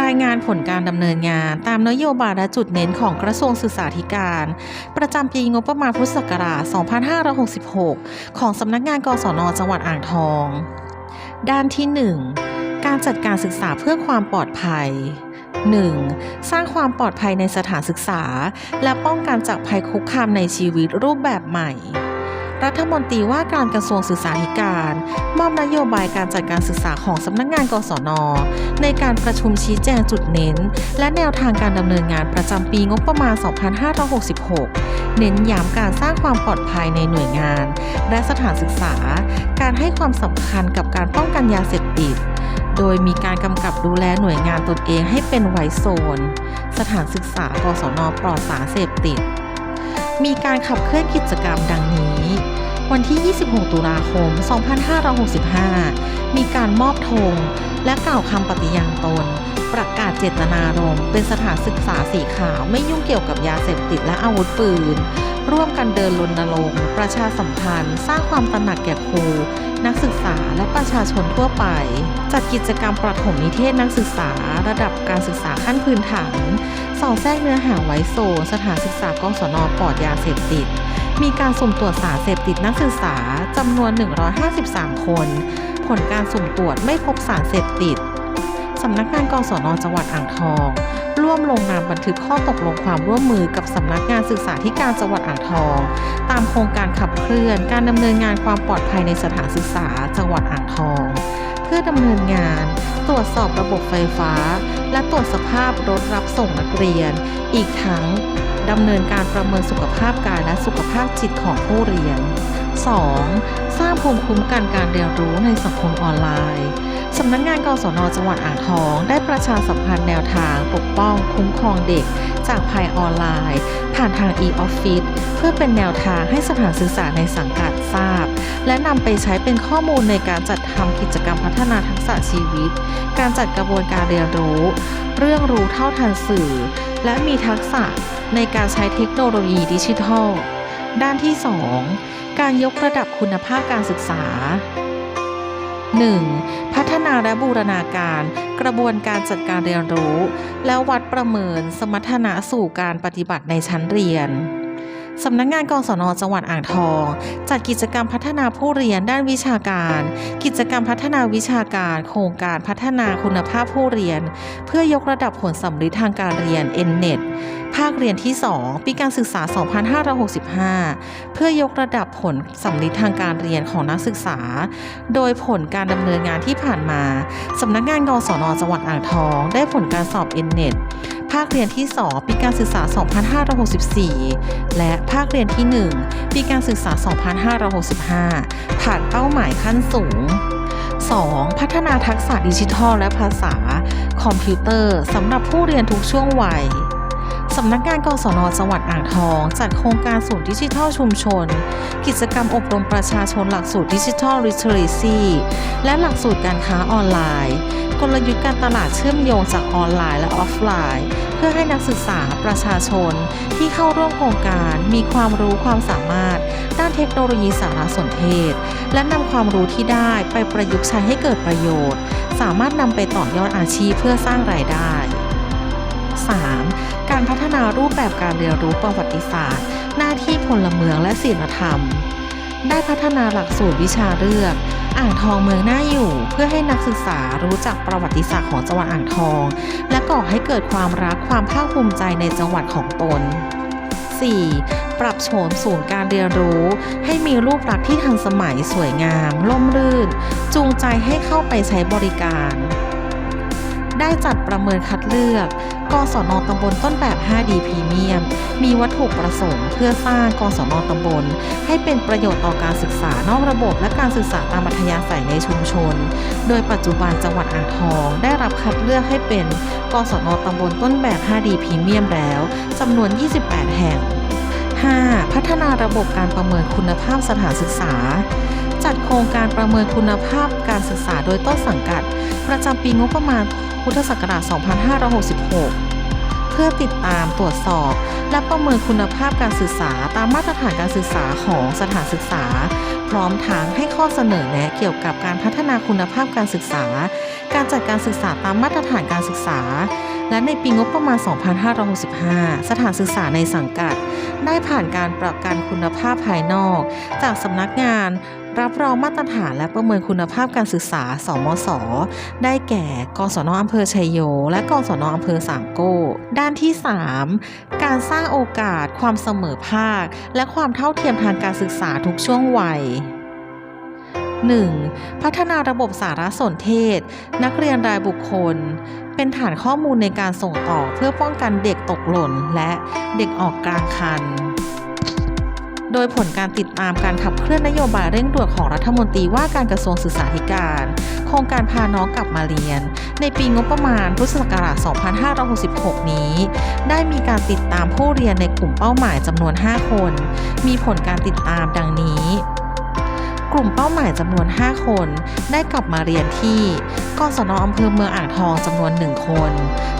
รายงานผลการดำเนินงานตามนโยบายและจุดเน้นของกระทรวงศึกษาธิการ ประจำปีงบประมาณพุทธศักราช 2566 ของสำนักงานกศนจังหวัดอ่างทอง ด้านที่ 1 การจัดการศึกษาเพื่อความปลอดภัย 1. สร้างความปลอดภัยในสถานศึกษา และป้องกันจากภัยคุกคามในชีวิตรูปแบบใหม่ รัฐมนตรีว่าการกระทรวงศึกษาธิการ มอบนโยบายการจัดการศึกษาของสำนักงานกศน ในการประชุมชี้แจงจุดเน้น และแนวทางการดำเนินงานประจำปีงบประมาณ 2566 เน้นย้ำการสร้างความปลอดภัยในหน่วยงาน และสถานศึกษา การให้ความสำคัญกับการป้องกันยาเสพติดโดยมีการกำกับดูแลหน่วยงานตนเองให้เป็นไวโซน สถานศึกษากศนปลอดสารเสพติด มีการขับเคลื่อนกิจกรรมดังนี้ วันที่ 26 ตุลาคม 2565 มีการมอบธงและกล่าวคำปฏิญาณตน ประกาศเจตนารมณ์เป็นสถานศึกษาสีขาวไม่ยุ่งเกี่ยวกับยาเสพติดและอาวุธปืน ร่วมกันเดินรณรงค์ประชาสัมพันธ์ สร้างความตระหนักแก่ครู นักศึกษาและประชาชนทั่วไป จัดกิจกรรมประถมนิเทศนักศึกษา ระดับการศึกษาขั้นพื้นฐานสอดแทรกเนื้อหาไว้โซสถานศึกษากศนปลอดยาเสพติด มีการสุ่มตรวจสารเสพติดนักศึกษาจำนวน 153 คน ผลการสุ่มตรวจไม่พบสารเสพติดสำนักงานกศนจังหวัดอ่างทอง ร่วมลงนามบันทึกข้อตกลงความร่วมมือกับสำนักงานศึกษาธิการจังหวัดอ่างทอง ตามโครงการขับเคลื่อนการดำเนินงานความปลอดภัยในสถานศึกษาจังหวัดอ่างทอง เพื่อดำเนินงาน ตรวจสอบระบบไฟฟ้า และตรวจสภาพรถรับส่งนักเรียน อีกทั้ง ดำเนินการประเมินสุขภาพกายและสุขภาพจิตของผู้เรียน 2. สร้างภูมิคุ้มกันการเรียนรู้ในสังคมออนไลน์ สำนักงานกศนจังหวัดอ่างทอง ได้ประชาสัมพันธ์แนวทางปกป้องคุ้มครองเด็ก จากภัยออนไลน์ ผ่านทาง e-office เพื่อเป็นแนวทางให้สถานศึกษาในสังกัดทราบ และนำไปใช้เป็นข้อมูลในการจัดทำกิจกรรมพัฒนาทักษะชีวิต การจัดกระบวนการเรียนรู้ เรื่องรู้เท่าทันสื่อ และมีทักษะในการใช้เทคโนโลยีดิจิทัล ด้านที่ 2 การยกระดับคุณภาพการศึกษา 1. พัฒนาและบูรณาการ กระบวนการจัดการเรียนรู้ แล้ววัดประเมินสมรรถนะสู่การปฏิบัติในชั้นเรียน สำนักงงานกศนจังหวัดอ่างทอง จัดกิจกรรมพัฒนาผู้เรียนด้านวิชาการ กิจกรรมพัฒนาวิชาการ โครงการพัฒนาคุณภาพผู้เรียน เพื่อยกระดับผลสำลิดทางการเรียน NNET ภาคเรียนที่ 2 ปีการศึกษา 2565 เพื่อยกระดับผลสำลิดทางการเรียนของนักศึกษา โดยผลการดำเนินงานที่ผ่านมาสำนักงานกศนจังหวัดอ่างทอง ได้ผลการสอบ NNET ภาคเรียนที่ 2 ปีการศึกษา 2564 และภาคเรียนที่ 1 ปีการศึกษา 2565 ผ่านเป้าหมายขั้นสูง 2. พัฒนาทักษะดิจิทัลและภาษา คอมพิวเตอร์สำหรับผู้เรียนทุกช่วงวัย สำนักงานกศนจังหวัดอ่างทอง จัดโครงการศูนย์ดิจิทัลชุมชน กิจกรรมอบรมประชาชนหลักสูตรดิจิทัล Literacy และหลักสูตรการค้าออนไลน์ กลยุทธ์การตลาดเชื่อมโยงจากออนไลน์และออฟไลน์ เพื่อให้นักศึกษาประชาชน ที่เข้าร่วมโครงการมีความรู้ความสามารถ ด้านเทคโนโลยีสารสนเทศ และนำความรู้ที่ได้ไปประยุกต์ใช้ให้เกิดประโยชน์ สามารถนำไปต่อยอดอาชีพเพื่อสร้างรายได้ 3. การพัฒนารูปแบบการเรียนรู้ประวัติศาสตร์ หน้าที่พลเมืองและศีลธรรม ได้พัฒนาหลักสูตรวิชาเลือก อ่างทองเมืองน่าอยู่ เพื่อให้นักศึกษารู้จักประวัติศาสตร์ของจังหวัดอ่างทอง และก่อให้เกิดความรักความภาคภูมิใจในจังหวัดของตน 4. ปรับโฉมศูนย์การเรียนรู้ ให้มีรูปลักษณ์ที่ทันสมัยสวยงาม ล่มรื่น จูงใจให้เข้าไปใช้บริการ ได้จัดประเมินคัดเลือก กศนตำบลต้นแบบ 5D พรีเมียม มีวัตถุประสงค์เพื่อสร้างกศนตำบล ให้เป็นประโยชน์ต่อการศึกษานอกระบบและการศึกษาตามอัธยาศัยในชุมชน โดยปัจจุบันจังหวัดอ่างทอง ได้รับคัดเลือกให้เป็นกศนตำบลต้นแบบ 5D พรีเมียมแล้วจำนวน 28 แห่ง 5. พัฒนาระบบการประเมินคุณภาพสถานศึกษา จัดโครงการประเมินคุณภาพการศึกษาโดยต้นสังกัด ประจำปีงบประมาณพุทธศักราช 2566 เพื่อติดตามตรวจสอบ และประเมินคุณภาพการศึกษาตามมาตรฐานการศึกษาของสถานศึกษา พร้อมทั้งให้ข้อเสนอแนะเกี่ยวกับการพัฒนาคุณภาพการศึกษา การจัดการศึกษาตามมาตรฐานการศึกษา และในปีงบประมาณ 2565 สถานศึกษาในสังกัด ได้ผ่านการปรับการคุณภาพภายนอก จากสำนักงานรับรองมาตรฐานและประเมินคุณภาพการศึกษา สมศได้แก่ กศนอำเภอชัยโย และกศนอำเภอสามโก้ ด้านที่ 3 การสร้างโอกาส ความเสมอภาค และความเท่าเทียมทางการศึกษาทุกช่วงวัย 1. พัฒนาระบบสารสนเทศ นักเรียนรายบุคคล เป็นฐานข้อมูลในการส่งต่อเพื่อป้องกันเด็กตกหล่นและเด็กออกกลางคัน โดยผลการติดตามการขับเคลื่อนนโยบายเร่งด่วนของรัฐมนตรีว่าการกระทรวงศึกษาธิการ โครงการพาน้องกลับมาเรียน ในปีงบประมาณพุทธศักราช 2566 นี้ ได้มีการติดตามผู้เรียนในกลุ่มเป้าหมายจำนวน 5 คน มีผลการติดตามดังนี้ กลุ่มเป้าหมายจำนวน 5 คน ได้กลับมาเรียนที่กศนอำเภอเมืองอ่างทองจำนวน 1 คน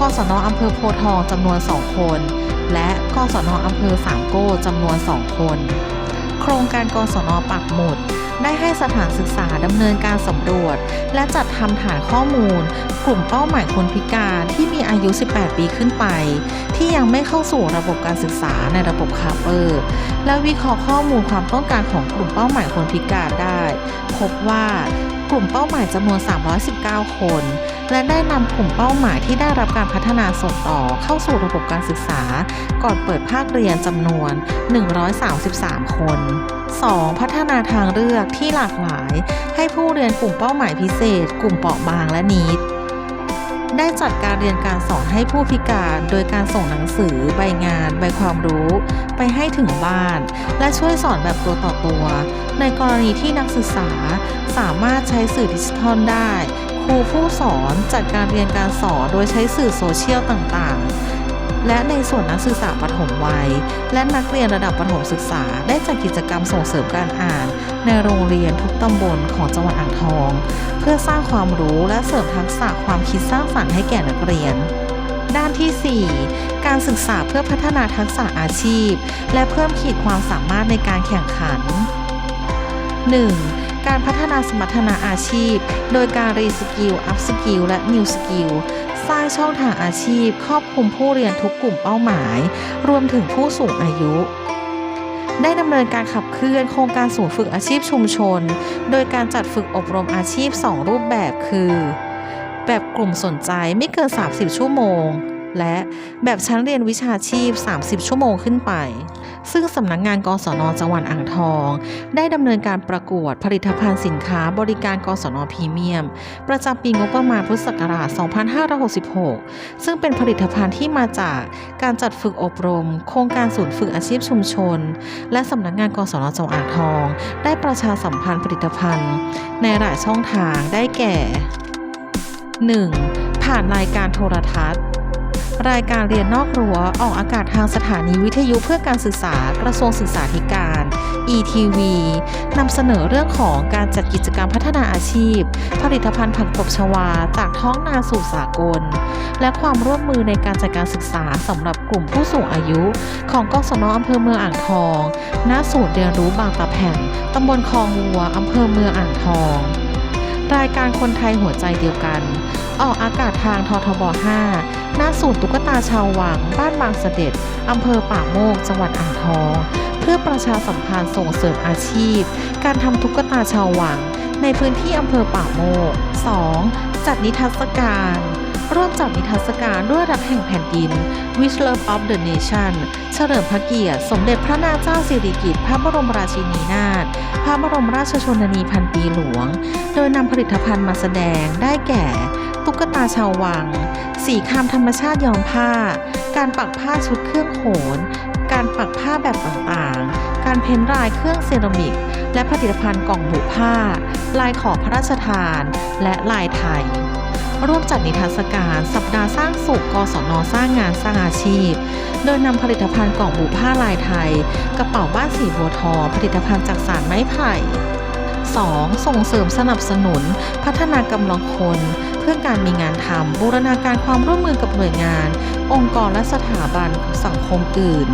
กศนอำเภอโพทองจำนวน 2 คน และกศนอำเภอสามโก้จำนวน 2 คน โครงการกศนปักหมุด ได้ให้สถานศึกษาดำเนินการสำรวจ และจัดทำฐานข้อมูล กลุ่มเป้าหมายคนพิการที่มีอายุ 18 ปีขึ้นไป ที่ยังไม่เข้าสู่ระบบการศึกษาในระบบคาเปอร์ และวิเคราะห์ข้อมูลความต้องการของกลุ่มเป้าหมายคนพิการได้ พบว่ากลุ่มเป้าหมายจำนวน 319 คน และได้นำกลุ่มเป้าหมายที่ได้รับการพัฒนาส่งต่อเข้าสู่ระบบการศึกษา ก่อนเปิดภาคเรียนจำนวน 133 คน 2. พัฒนาทางเลือกที่หลากหลาย ให้ผู้เรียนกลุ่มเป้าหมายพิเศษ กลุ่มเปราะบางและนิดได้จัดการเรียนการสอนให้ผู้พิการโดยการส่งหนังสือ ใบงาน ใบความรู้ ไปให้ถึงบ้าน และช่วยสอนแบบตัวต่อตัว ในกรณีที่นักศึกษาสามารถใช้สื่อดิจิทัลได้ ครูผู้สอนจัดการเรียนการสอนโดยใช้สื่อโซเชียลต่างๆ และในส่วนนักศึกษาปฐมวัย และนักเรียนระดับประถมศึกษา ได้จัดกิจกรรมส่งเสริมการอ่าน ในโรงเรียนทุกตำบลของจังหวัดอ่างทอง เพื่อสร้างความรู้และเสริมทักษะความคิดสร้างสรรค์ให้แก่นักเรียนด้านที่ 4 การศึกษาเพื่อพัฒนาทักษะอาชีพ และเพิ่มขีดความสามารถในการแข่งขัน 1. การพัฒนาสมรรถนะอาชีพ โดยการรีสกิล อัพสกิล และนิวสกิล สร้างช่องทางอาชีพ ครอบคลุมผู้เรียนทุกกลุ่มเป้าหมาย รวมถึงผู้สูงอายุได้ดำเนินการขับเคลื่อนโครงการศูนย์ฝึกอาชีพชุมชน โดยการจัดฝึกอบรมอาชีพ 2 รูปแบบคือ แบบกลุ่มสนใจไม่เกิน 30 ชั่วโมง และแบบชั้นเรียนวิชาชีพ 30 ชั่วโมงขึ้นไป ซึ่งสำนักงงานกศนจังหวัดอ่างทอง ได้ดำเนินการประกวดผลิตภัณฑ์สินค้าบริการกศนพรีเมียม ประจำปีงบประมาณพุทธศักราช 2566 ซึ่งเป็นผลิตภัณฑ์ที่มาจากการจัดฝึกอบรม โครงการศูนย์ฝึกอาชีพชุมชน และสำนักงานกศนจังหวัดอ่างทอง ได้ประชาสัมพันธ์ผลิตภัณฑ์ ในหลายช่องทางได้แก่ 1. ผ่านรายการโทรทัศน์ รายการเรียนนอกรั้วออกอากาศทางสถานีวิทยุเพื่อการศึกษากระทรวงศึกษาธิการ ETV นำเสนอเรื่องของการจัดกิจกรรมพัฒนาอาชีพ ผลิตภัณฑ์ผักตบชวาจากท้องนาสู่สากล และความร่วมมือในการจัดการศึกษาสำหรับกลุ่มผู้สูงอายุ ของกศนอำเภอเมืองอ่างทอง ณ ศูนย์เรียนรู้บางตะแผ่นตำบลคลองวัวอำเภอเมืองอ่างทอง รายการคนไทยหัวใจเดียวกัน ออกอากาศทางททบ 5 หน้าศูนย์ตุ๊กตาชาววัง บ้านบางเสด็จ อำเภอป่าโมก จังหวัดอ่างทอง เพื่อประชาสัมพันธ์ส่งเสริมอาชีพ การทำตุ๊กตาชาววัง ในพื้นที่อำเภอป่าโมก 2. จัดนิทรรศการ ร่วมจัดนิทรรศการด้วยรักแห่งแผ่นดิน With Love of the Nation เฉลิมพระเกียรติ สมเด็จพระนางเจ้าสิริกิติ์พระบรมราชินีนาถพระบรมราชชนนีพันปีหลวง โดยนำผลิตภัณฑ์มาแสดงได้แก่ ตุ๊กตาชาววัง สีคามธรรมชาติย้อมผ้า การปักผ้าชุดเครื่องโขน การปักผ้าแบบต่างๆ การเพ้นลายเครื่องเซรามิก และผลิตภัณฑ์กล่องบุผ้า ลายขอพระราชทาน และลายไทย ร่วมจัดนิทรรศการ สัปดาห์สร้างสุข กศนสร้างงานสร้างอาชีพ โดยนำผลิตภัณฑ์กล่องบุผ้าลายไทย กระเป๋าบ้านสีบัวทองผลิตภัณฑ์จากสารไม้ไผ่ 2. ส่งเสริมสนับสนุน พัฒนากำลังคน เพื่อการมีงานทำบูรณาการความร่วมมือกับหน่วยงาน องค์กรและสถาบันสังคมอื่น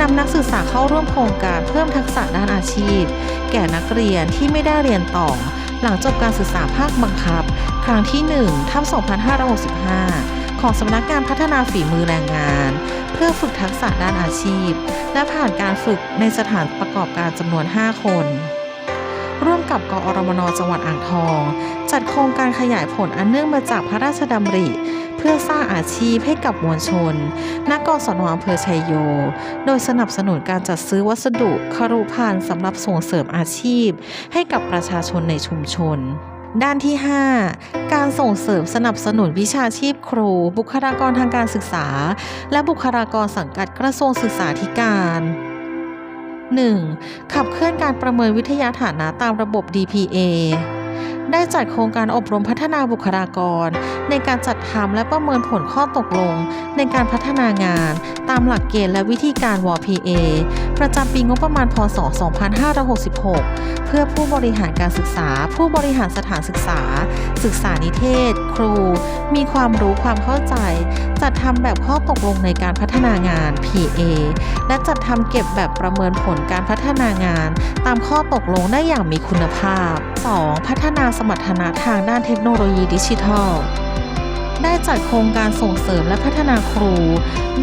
นำนักศึกษาเข้าร่วมโครงการเพิ่มทักษะด้านอาชีพ แก่นักเรียนที่ไม่ได้เรียนต่อ หลังจบการศึกษาภาคบังคับ รรั้งที่ 1 ทับ 2565 ของสำนักงานพัฒนาฝีมือแรงงาน เพื่อฝึกทักษะด้านอาชีพ และผ่านการฝึกในสถานประกอบการจำนวน 5 คน ร่วมกับกอรมนจังหวัดอ่างทอง จัดโครงการขยายผลอันเนื่องมาจากพระราชดำริ เพื่อสร้างอาชีพให้กับมวลชนณกศนอำเภอชัยโย โดยสนับสนุนการจัดซื้อวัสดุครุภัณฑ์สำหรับส่งเสริมอาชีพ ให้กับประชาชนในชุมชน ด้านที่ 5 การส่งเสริมสนับสนุนวิชาชีพครู บุคลากรทางการศึกษา และบุคลากรสังกัดกระทรวงศึกษาธิการ 1. ขับเคลื่อนการประเมินวิทยาฐานะตามระบบ DPA ได้จัดโครงการอบรมพัฒนาบุคลากร ในการจัดทำและประเมินผลข้อตกลง ในการพัฒนางาน ตามหลักเกณฑ์และวิธีการ WPA ประจำปีงบประมาณพศ 2566 เพื่อผู้บริหารการศึกษา ผู้บริหารสถานศึกษา ศึกษานิเทศ ครู มีความรู้ความเข้าใจ จัดทำแบบข้อตกลงในการพัฒนางาน PA และจัดทำเก็บแบบประเมินผลการพัฒนางาน ตามข้อตกลงได้อย่างมีคุณภาพ 2. พัฒนาสมรรถนะทางด้านเทคโนโลยีดิจิทัล ได้จัดโครงการส่งเสริมและพัฒนาครู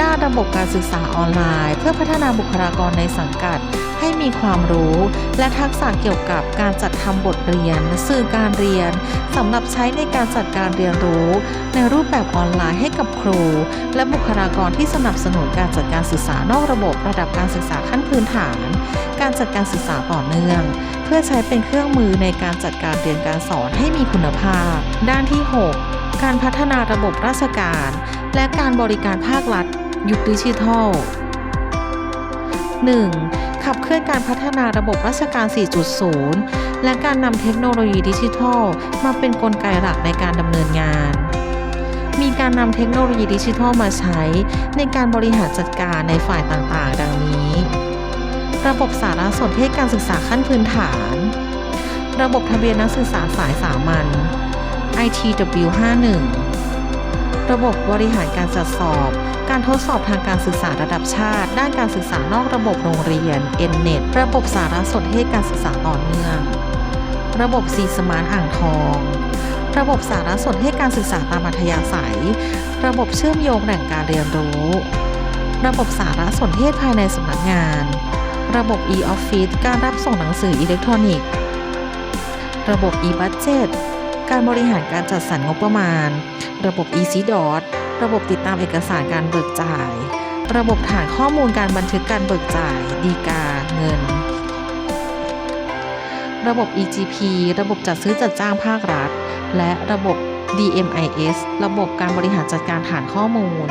ด้านระบบการศึกษาออนไลน์ เพื่อพัฒนาบุคลากรในสังกัด ให้มีความรู้ และทักษะเกี่ยวกับการจัดทำบทเรียน สื่อการเรียนสำหรับใช้ในการจัดการเรียนรู้ ในรูปแบบออนไลน์ให้กับครู และบุคลากรที่สนับสนุนการจัดการศึกษานอกระบบระดับการศึกษาขั้นพื้นฐาน การจัดการศึกษาต่อเนื่อง เพื่อใช้เป็นเครื่องมือในการจัดการเรียนการสอนให้มีคุณภาพ ด้านที่ 6 การพัฒนาระบบราชการ และการบริการภาครัฐ ยุคดิจิทัล 1. ขับเคลื่อนการพัฒนาระบบราชการ 4.0 และการนำเทคโนโลยีดิจิทัล มาเป็นนกลไกหลักในการดำเนินงาน มีการนำเทคโนโลยีดิจิทัลมาใช้ในการบริหารจัดการในฝ่ายต่างๆ ดังนี้ ระบบสารสนเทศการศึกษาขั้นพื้นฐาน ระบบทะเบียนนักศึกษาสายสามัญ ITW 51ระบบบริหารการจัดสอบ การทดสอบทางการศึกษาระดับชาติ ด้านการศึกษานอกระบบโรงเรียน NNET ระบบสารสนเทศการศึกษาต่อเนื่อง ระบบ C Smart อ่างทอง ระบบสารสนเทศการศึกษาตามอัธยาศัย ระบบเชื่อมโยงแหล่งการเรียนรู้ ระบบสารสนเทศภายในสำนักงาน ระบบ e-office การรับส่งหนังสืออิเล็กทรอนิกส์ ระบบ e-budget การบริหารการจัดสรรงบประมาณ ระบบ e-CDOT ระบบติดตามเอกสารการเบิกจ่าย ระบบฐานข้อมูลการบันทึกการเบิกจ่าย ดีกา เงิน ระบบ EGP ระบบจัดซื้อจัดจ้างภาครัฐ และระบบ DMIS ระบบการบริหารจัดการฐานข้อมูล